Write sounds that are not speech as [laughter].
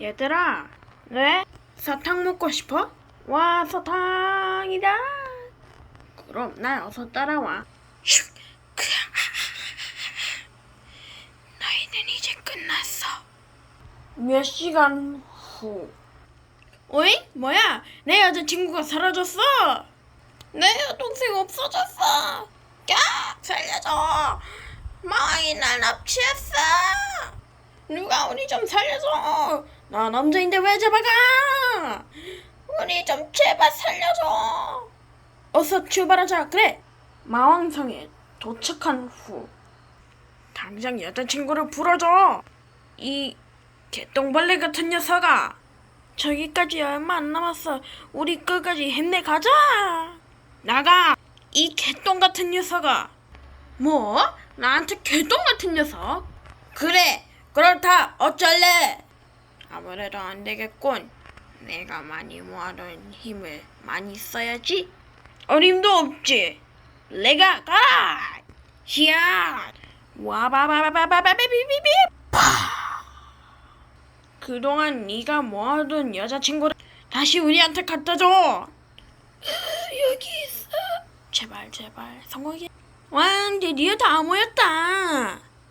얘들아, 네? 사탕 먹고 싶어? 와, 사탕이다. 그럼 날 어서 따라와. 슉. 너희는 이제 끝났어. 몇 시간 후. 어이? 뭐야? 내 여자친구가 사라졌어. 내 여동생 없어졌어. 야, 살려줘. 마이 날 납치했어. 누가 우리 좀 살려줘. 나 남자인데 왜 잡아가? 우리 좀 제발 살려줘. 어서 출발하자. 그래. 마왕성에 도착한 후 당장 여자친구를 불러줘. 이 개똥벌레 같은 녀석아. 저기까지 얼마 안 남았어. 우리 끝까지 힘내 가자. 나가. 이 개똥 같은 녀석아. 뭐? 나한테 개똥 같은 녀석? 그래. 그렇다. 어쩔래? 아무래도 안 되겠군. 내가 많이 모아둔 힘을 많이 써야지. 어림도 없지. 내가 가라. 히야. 와바바바바바바비비비. 파. 그동안 네가 모아둔 여자친구를 다시 우리한테 갖다 줘. [laughs] 여기 있어. 제발 제발 성공해. 와, 드디어 다 모였다.